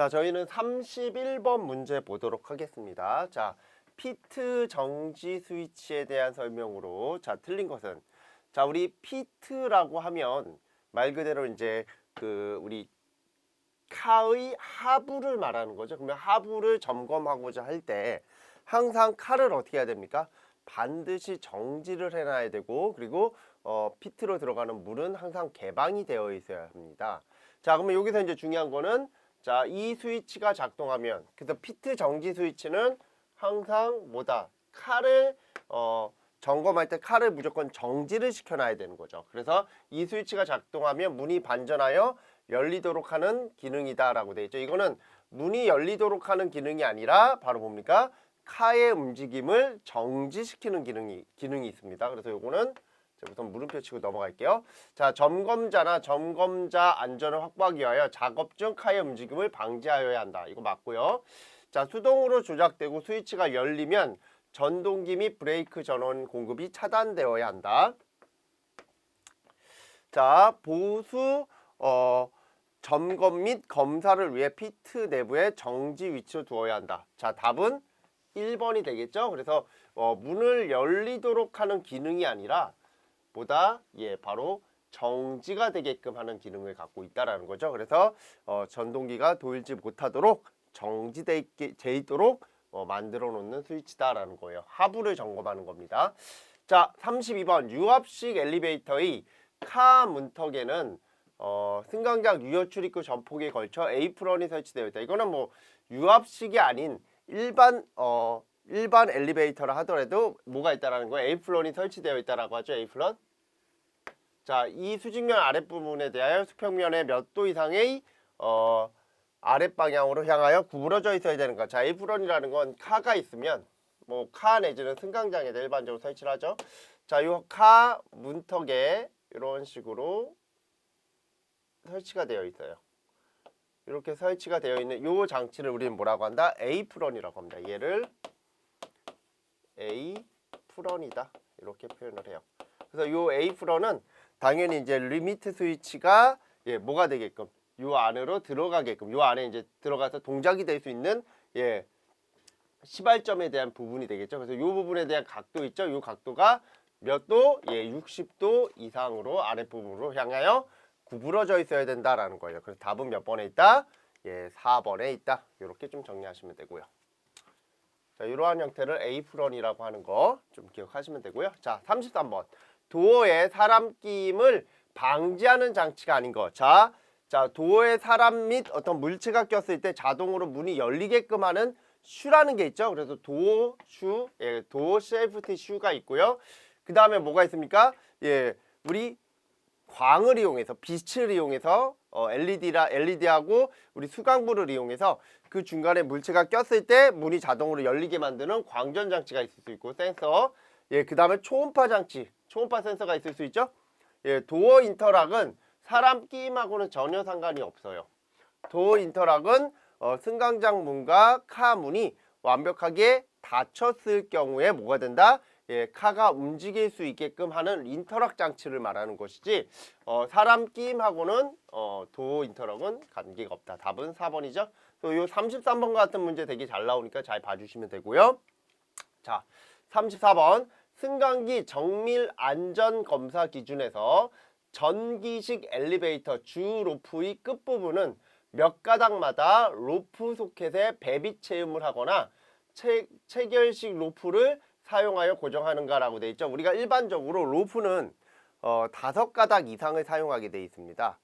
자, 저희는 31번 문제 보도록 하겠습니다. 자, 피트 정지 스위치에 대한 설명으로 자, 틀린 것은 자, 우리 피트라고 하면 말 그대로 이제 그 우리 카의 하부를 말하는 거죠. 그러면 하부를 점검하고자 할 때 항상 칼을 어떻게 해야 됩니까? 반드시 정지를 해놔야 되고 그리고 어, 피트로 들어가는 물은 항상 개방이 되어 있어야 합니다. 자, 그러면 여기서 이제 중요한 거는 자, 이 스위치가 작동하면 그래서 피트 정지 스위치는 항상 뭐다? 칼을 어, 점검할 때 칼을 무조건 정지를 시켜놔야 되는 거죠. 그래서 이 스위치가 작동하면 문이 반전하여 열리도록 하는 기능이다라고 되어 있죠. 이거는 문이 열리도록 하는 기능이 아니라 바로 뭡니까? 카의 움직임을 정지시키는 기능이 기능이 있습니다. 그래서 요거는 자, 우선 물음표 치고 넘어갈게요. 자, 점검자나 점검자 안전을 확보하기 위하여 작업 중 카의 움직임을 방지하여야 한다. 이거 맞고요. 자, 수동으로 조작되고 스위치가 열리면 전동기 및 브레이크 전원 공급이 차단되어야 한다. 자, 보수 어, 점검 및 검사를 위해 피트 내부에 정지 위치로 두어야 한다. 자, 답은 1번이 되겠죠? 그래서 어, 문을 열리도록 하는 기능이 아니라 보다 예, 바로 정지가 되게끔 하는 기능을 갖고 있다라는 거죠. 그래서 어, 전동기가 돌지 못하도록 정지돼 있게 돼 있도록 어, 만들어 놓는 스위치다라는 거예요. 하부를 점검하는 겁니다. 자, 32번 유압식 엘리베이터의 카 문턱에는 어, 승강장 유효 출입구 전폭에 걸쳐 에이프런이 설치되어 있다. 이거는 뭐 유압식이 아닌 일반 어 일반 엘리베이터라 하더라도 뭐가 있다라는 거예요. 에이프런이 설치되어 있다라고 하죠. 에이프런. 자, 이 수직면 아랫부분에 대하여 수평면의 몇 도 이상의 어 아랫 방향으로 향하여 구부러져 있어야 되는 거. 자, 에이프런이라는 건 카가 있으면 뭐 카 내지는 승강장에다 일반적으로 설치를 하죠. 자, 요 카 문턱에 이런 식으로 설치가 되어 있어요. 이렇게 설치가 되어 있는 요 장치를 우리는 뭐라고 한다? 에이프런이라고 합니다. 얘를 에이프런이다. 이렇게 표현을 해요. 그래서 요 에이프런은 당연히 이제 리미트 스위치가 예, 뭐가 되게끔 요 안으로 들어가게끔 요 안에 이제 들어가서 동작이 될 수 있는 예, 시발점에 대한 부분이 되겠죠. 그래서 요 부분에 대한 각도 있죠. 요 각도가 몇 도? 예, 60도 이상으로 아랫부분으로 향하여 구부러져 있어야 된다라는 거예요. 그래서 답은 몇 번에 있다? 예, 4번에 있다. 이렇게 좀 정리하시면 되고요. 자, 이러한 형태를 에이프런이라고 하는 거 좀 기억하시면 되고요. 자, 33번. 도어에 사람 끼임을 방지하는 장치가 아닌 거. 자, 자, 도어에 사람 및 어떤 물체가 꼈을 때 자동으로 문이 열리게끔 하는 슈라는 게 있죠. 그래서 도어 슈, 예, 도어 세이프티 슈가 있고요. 그 다음에 뭐가 있습니까? 예, 우리 광을 이용해서 빛을 이용해서 어, LED라 LED하고 우리 수강부를 이용해서 그 중간에 물체가 꼈을 때 문이 자동으로 열리게 만드는 광전 장치가 있을 수 있고 센서 예 그다음에 초음파 장치 초음파 센서가 있을 수 있죠? 예 도어 인터락은 사람 끼임하고는 전혀 상관이 없어요. 도어 인터락은 어, 승강장 문과 카 문이 완벽하게 닫혔을 경우에 뭐가 된다 예, 카가 움직일 수 있게끔 하는 인터락 장치를 말하는 것이지 어, 사람 끼임하고는 어, 도어 인터락은 관계가 없다. 답은 4번이죠. 또 요 33번 같은 문제 되게 잘 나오니까 잘 봐주시면 되고요. 자, 34번 승강기 정밀 안전 검사 기준에서 전기식 엘리베이터 주 로프의 끝부분은 몇 가닥마다 로프 소켓에 배비 체음을 하거나 체, 체결식 로프를 사용하여 고정하는가라고 되어 있죠. 우리가 일반적으로 로프는 어, 다섯 가닥 이상을 사용하게 되어 있습니다.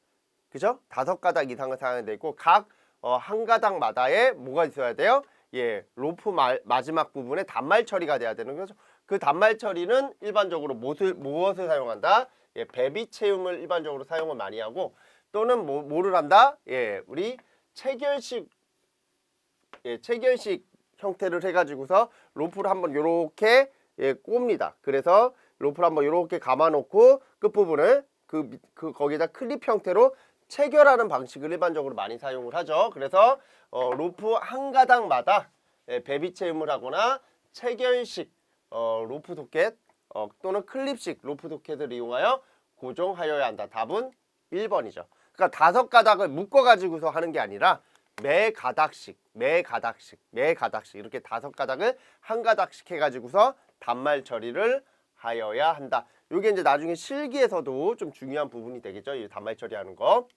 그죠? 다섯 가닥 이상을 사용하게 되어 있고 각 어, 한 가닥마다에 뭐가 있어야 돼요? 예, 로프 마, 마지막 부분에 단말 처리가 돼야 되는 거죠. 그 단말 처리는 일반적으로 무엇을, 무엇을 사용한다? 예, 배비 채움을 일반적으로 사용을 많이 하고 또는 뭐, 뭐를 한다? 예, 우리 체결식 예, 체결식 형태를 해가지고서 로프를 한번 요렇게 예, 꼽니다. 그래서 로프를 한번 요렇게 감아놓고 끝부분을 그, 밑- 그 거기다 클립 형태로 체결하는 방식을 일반적으로 많이 사용을 하죠. 그래서 어, 로프 한 가닥마다 예, 배비 체음을 하거나 체결식 어, 로프 소켓 어, 또는 클립식 로프 소켓을 이용하여 고정하여야 한다. 답은 1번이죠. 그러니까 다섯 가닥을 묶어 가지고서 하는 게 아니라 매 가닥씩, 매 가닥씩, 매 가닥씩 이렇게 다섯 가닥을 한 가닥씩 해가지고서 단말 처리를 하여야 한다. 이게 이제 나중에 실기에서도 좀 중요한 부분이 되겠죠. 이 단말 처리하는 거.